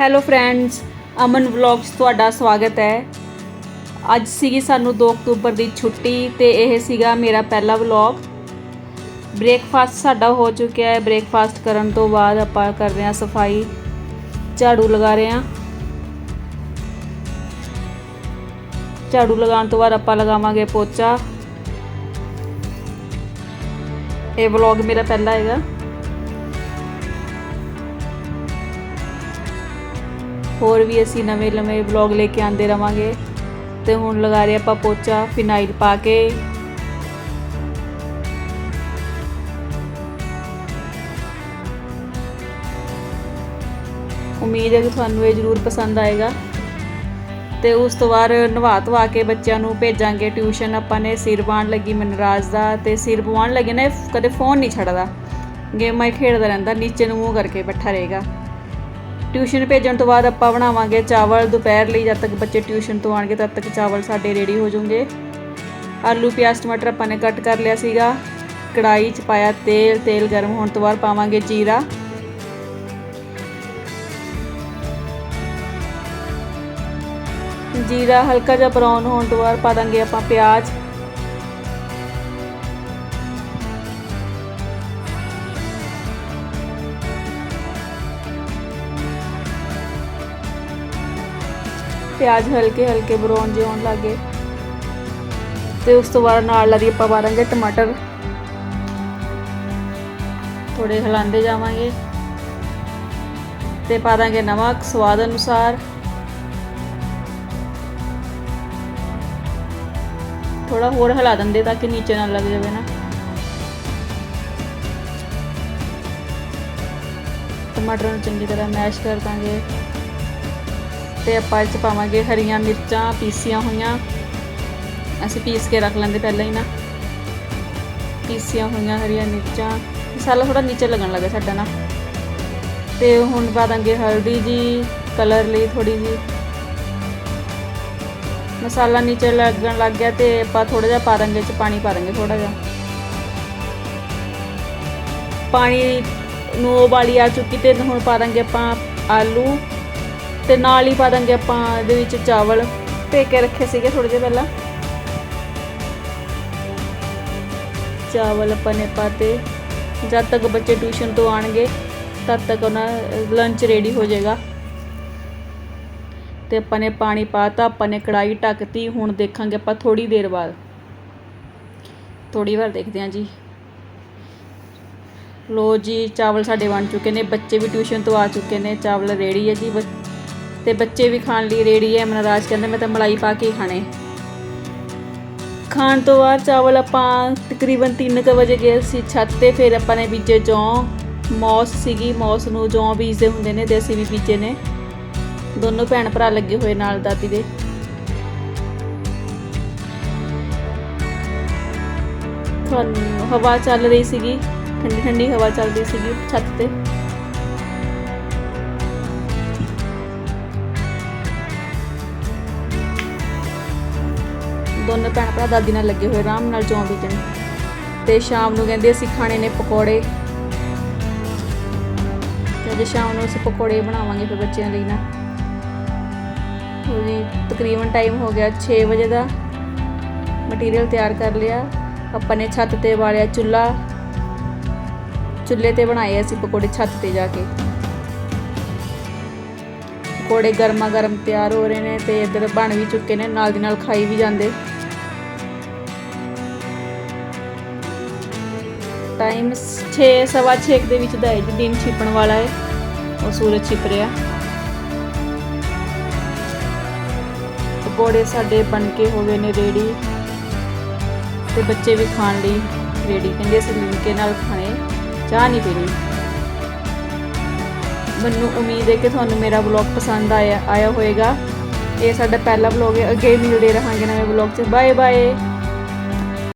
Hello friends ਅਮਨ vlogs ਤੁਹਾਡਾ ਸਵਾਗਤ ਹੈ। ਅੱਜ ਸੀਗੀ ਸਾਨੂੰ 2 ਅਕਤੂਬਰ ਦੀ ਛੁੱਟੀ ਤੇ ਇਹ ਸੀਗਾ ਮੇਰਾ ਪਹਿਲਾ ਵਲੌਗ ਬ੍ਰੇਕਫਾਸਟ ਸਾਡਾ ਹੋ ਚੁੱਕਿਆ ਹੈ। ਬ੍ਰੇਕਫਾਸਟ ਕਰਨ ਤੋਂ ਬਾਅਦ ਆਪਾਂ ਕਰ ਰਹੇ ਹਾਂ ਸਫ਼ਾਈ। ਝਾੜੂ ਲਗਾ ਰਹੇ ਹਾਂ। ਝਾੜੂ ਲਗਾਉਣ ਤੋਂ ਬਾਅਦ ਆਪਾਂ ਲਗਾਵਾਂਗੇ ਪੋਚਾ। ਇਹ ਵਲੌਗ ਮੇਰਾ ਪਹਿਲਾ ਹੈਗਾ। ਹੋਰ ਵੀ ਅਸੀਂ ਨਵੇਂ ਨਵੇਂ ਵਲੌਗ ਲੈ ਕੇ ਆਂਦੇ ਰਵਾਂਗੇ। ਤੇ ਹੁਣ ਲਗਾ ਰਹੇ ਆਪਾਂ ਪੋਚਾ ਫਿਨਾਈਲ ਪਾ ਕੇ। ਉਮੀਦ ਹੈ ਕਿ ਤੁਹਾਨੂੰ ਇਹ ਜ਼ਰੂਰ ਪਸੰਦ ਆਏਗਾ। ਤੇ ਉਸ ਤੋਂ ਬਾਅਦ ਨਵਾ ਧਵਾ ਕੇ ਬੱਚਿਆਂ ਨੂੰ ਭੇਜਾਂਗੇ ਟਿਊਸ਼ਨ। ਆਪਾਂ ਨੇ ਸਿਰ ਵਾਣ ਲੱਗੀ ਮਨਰਾਜ ਦਾ ਤੇ ਸਿਰ ਪਵਾਉਣ ਲੱਗੇ ਨੇ, ਕਦੇ ਫੋਨ ਨਹੀਂ ਛੱਡਦਾ। ਗੇਮਾਂ ਹੀ ਖੇਡਦਾ ਰਹਿੰਦਾ, ਨੀਚੇ ਨੂੰ ਮੂੰਹ ਕਰਕੇ ਬੈਠਾ ਰਹੇਗਾ। ਟਿਊਸ਼ਨ ਭੇਜਣ ਤੋਂ ਬਾਅਦ ਆਪਾਂ ਬਣਾਵਾਂਗੇ ਚਾਵਲ ਦੁਪਹਿਰ ਲਈ, ਜਦ ਤੱਕ ਬੱਚੇ ਟਿਊਸ਼ਨ ਤੋਂ ਆਣਗੇ ਤਦ ਤੱਕ ਚਾਵਲ ਸਾਡੇ ਰੈਡੀ ਹੋ ਜਾਣਗੇ। ਆਲੂ, ਪਿਆਜ਼, ਟਮਾਟਰ ਆਪਾਂ ਨੇ ਕੱਟ ਕਰ ਲਿਆ ਸੀਗਾ। ਕੜਾਈ 'ਚ ਪਾਇਆ ਤੇਲ ਤੇਲ ਗਰਮ ਹੋਣ ਤੋਂ ਬਾਅਦ ਪਾਵਾਂਗੇ ਜੀਰਾ। ਜੀਰਾ ਹਲਕਾ ਜਿਹਾ ਬਰਾਊਨ ਹੋਣ ਤੋਂ ਬਾਅਦ ਪਾ ਦਾਂਗੇ ਆਪਾਂ ਪਿਆਜ਼। ਪਿਆਜ਼ ਹਲਕੇ ਹਲਕੇ ਬਰਾਊਨ ਜਿਹੇ ਹੋਣ ਲੱਗੇ ਤੇ ਉਸ ਤੋਂ ਬਾਅਦ ਨਾਲ ਲਾਦੀ ਆਪਾਂ ਪਾ ਦਾਂਗੇ ਟਮਾਟਰ। ਥੋੜੇ ਹਿਲਾਉਂਦੇ ਜਾਵਾਂਗੇ। ਤੇ ਪਾ ਦਾਂਗੇ ਨਮਕ ਸਵਾਦ ਅਨੁਸਾਰ। ਥੋੜਾ ਹੋਰ ਹਿਲਾ ਦਿੰਦੇ ਤਾਂ ਕਿ ਨੀਚੇ ਨਾ ਲੱਗ ਜਾਵੇ ਨਾ। ਟਮਾਟਰ ਨੂੰ ਚੰਗੀ ਤਰ੍ਹਾਂ ਮੈਸ਼ ਕਰ ਦਾਂਗੇ। ਤੇ ਆਪਾਂ ਇਹ 'ਚ ਪਾਵਾਂਗੇ ਹਰੀਆਂ ਮਿਰਚਾਂ, ਪੀਸੀਆਂ ਹੋਈਆਂ। ਅਸੀਂ ਪੀਸ ਕੇ ਰੱਖ ਲੈਂਦੇ ਪਹਿਲਾਂ ਹੀ ਨਾ। ਪੀਸੀਆਂ ਹੋਈਆਂ ਹਰੀਆਂ ਮਿਰਚਾਂ। ਮਸਾਲਾ ਥੋੜਾ ਨੀਚੇ ਲੱਗਣ ਲੱਗਾ ਸਾਡਾ ਨਾ। ਤੇ ਹੁਣ ਪਾ ਦਾਂਗੇ ਹਲਦੀ ਜੀ, ਕਲਰ ਲਈ ਥੋੜੀ ਜੀ। ਮਸਾਲਾ ਨੀਚੇ ਲੱਗਣ ਲੱਗ ਗਿਆ ਤੇ ਆਪਾਂ ਥੋੜਾ ਜਿਹਾ ਪਾ ਦਾਂਗੇ ਚ ਪਾਣੀ ਪਾ ਦਾਂਗੇ ਥੋੜਾ ਜਿਹਾ। ਪਾਣੀ ਨੂੰ ਉਬਾਲੀ ਆ ਚੁੱਕੀ ਤੇ ਹੁਣ ਪਾ ਦਾਂਗੇ ਆਪਾਂ ਆਲੂ। ਤੇ ਨਾਲ ਹੀ ਪਾ ਦਾਂਗੇ ਆਪਾਂ ਇਹਦੇ ਵਿੱਚ ਚਾਵਲ। ਭੇ ਕੇ ਰੱਖੇ ਸੀਗੇ ਥੋੜੇ ਜਿਹਾ ਪਹਿਲਾਂ। ਚਾਵਲ ਆਪਾਂ ਨੇ ਪਾਤੇ। ਜਦ ਤੱਕ ਬੱਚੇ ਟਿਊਸ਼ਨ ਤੋਂ ਆਣਗੇ ਤਦ ਤੱਕ ਉਹਨਾਂ ਲੰਚ ਰੈਡੀ ਹੋ ਜਾਏਗਾ। ਤੇ ਆਪਾਂ ਨੇ ਪਾਣੀ ਪਾਤਾ ਆਪਾਂ ਨੇ ਕੜਾਈ ਢੱਕਤੀ ਹੁਣ ਦੇਖਾਂਗੇ ਆਪਾਂ ਥੋੜੀ ਦੇਰ ਬਾਅਦ। ਥੋੜੀ ਵਾਰ ਦੇਖਦੇ ਹਾਂ ਜੀ। ਲੋ ਜੀ ਚਾਵਲ ਸਾਡੇ ਬਣ ਚੁੱਕੇ ਨੇ ਬੱਚੇ ਵੀ ਟਿਊਸ਼ਨ ਤੋਂ ਆ ਚੁੱਕੇ ਨੇ ਚਾਵਲ ਰੈਡੀ ਹੈ ਜੀ ਤੇ ਬੱਚੇ ਵੀ ਖਾਣ ਲਈ ਰੇੜੀ ਹੈ ਮਨਰਾਜ ਕਹਿੰਦਾ, ਮੈਂ ਤਾਂ ਮਲਾਈ ਪਾ ਕੇ ਹੀ ਖਾਣੇ। ਖਾਣ ਤੋਂ ਬਾਅਦ ਚਾਵਲ ਆਪਾਂ ਤਕਰੀਬਨ 3:00 ਵਜੇ ਗਏ ਸੀ ਛੱਤ ਤੇ, ਫਿਰ ਆਪਾਂ ਨੇ ਬੀਜੇ ਜੌਂ। ਮੌਸ ਸੀਗੀ, ਮੌਸ ਨੂੰ ਜੌਂ ਬੀਜਦੇ ਹੁੰਦੇ ਨੇ ਤੇ ਅਸੀਂ ਵੀ ਬੀਜੇ ਨੇ। ਦੋਨੋਂ ਭੈਣ ਭਰਾ ਲੱਗੇ ਹੋਏ ਨਾਲ, ਦਾਦੀ ਦੇ। ਹਵਾ ਚੱਲ ਰਹੀ ਸੀਗੀ ਠੰਡੀ ਠੰਡੀ ਹਵਾ ਚੱਲ ਰਹੀ ਸੀਗੀ ਛੱਤ ਤੇ। ਦੋਨੋਂ ਭੈਣ ਭਰਾ ਦਾਦੀ ਨਾਲ ਲੱਗੇ ਹੋਏ, ਆਰਾਮ ਨਾਲ ਜੌਂ ਬੀਜਣ ਤੇ ਸ਼ਾਮ ਨੂੰ ਕਹਿੰਦੇ ਅਸੀਂ ਖਾਣੇ ਨੇ ਪਕੌੜੇ। ਤੇ ਅੱਜ ਸ਼ਾਮ ਨੂੰ ਅਸੀਂ ਪਕੌੜੇ ਬਣਾਵਾਂਗੇ ਫਿਰ ਬੱਚਿਆਂ ਲਈ ਨਾ। ਜੀ, ਤਕਰੀਬਨ ਟਾਈਮ ਹੋ ਗਿਆ 6 ਵਜੇ ਦਾ। ਮਟੀਰੀਅਲ ਤਿਆਰ ਕਰ ਲਿਆ। ਆਪਾਂ ਨੇ ਛੱਤ ਤੇ ਬਾਲਿਆ ਚੁੱਲਾ ਚੁੱਲ੍ਹੇ ਤੇ ਬਣਾਏ ਅਸੀਂ ਪਕੌੜੇ ਛੱਤ ਤੇ ਜਾ ਕੇ। ਪਕੌੜੇ ਗਰਮਾ ਗਰਮ ਤਿਆਰ ਹੋ ਰਹੇ ਨੇ ਤੇ ਇੱਧਰ ਬਣ ਵੀ ਚੁੱਕੇ ਨੇ, ਨਾਲ ਦੀ ਨਾਲ ਖਾਈ ਵੀ ਜਾਂਦੇ। ਟਾਈਮ 6 ਸਵਾ 6 ਦੇ ਵਿੱਚ ਦਾ ਹੈ ਜੀ, ਦਿਨ ਛਿਪਣ ਵਾਲਾ ਹੈ। ਉਹ ਸੂਰਜ ਛਿਪ ਰਿਹਾ। ਪਕੌੜੇ ਸਾਡੇ ਬਣ ਕੇ ਹੋ ਗਏ ਨੇ ਰੈਡੀ ਤੇ ਬੱਚੇ ਵੀ ਖਾਣ ਲਈ ਰੈਡੀ ਕਹਿੰਦੇ ਅਸੀਂ ਲਿਮਕੇ ਨਾਲ ਖਾਣੇ, ਚਾਹ ਨਹੀਂ ਪੀਣੀ। ਮੈਨੂੰ ਉਮੀਦ ਹੈ ਕਿ ਤੁਹਾਨੂੰ ਮੇਰਾ ਵਲੌਗ ਪਸੰਦ ਆਇਆ ਆਇਆ ਹੋਵੇਗਾ ਇਹ ਸਾਡਾ ਪਹਿਲਾ ਵਲੌਗ ਹੈ। ਅੱਗੇ ਮਿਲਦੇ ਰਹਾਂਗੇ ਨਵੇਂ ਵਲੌਗ 'ਚ। Bye bye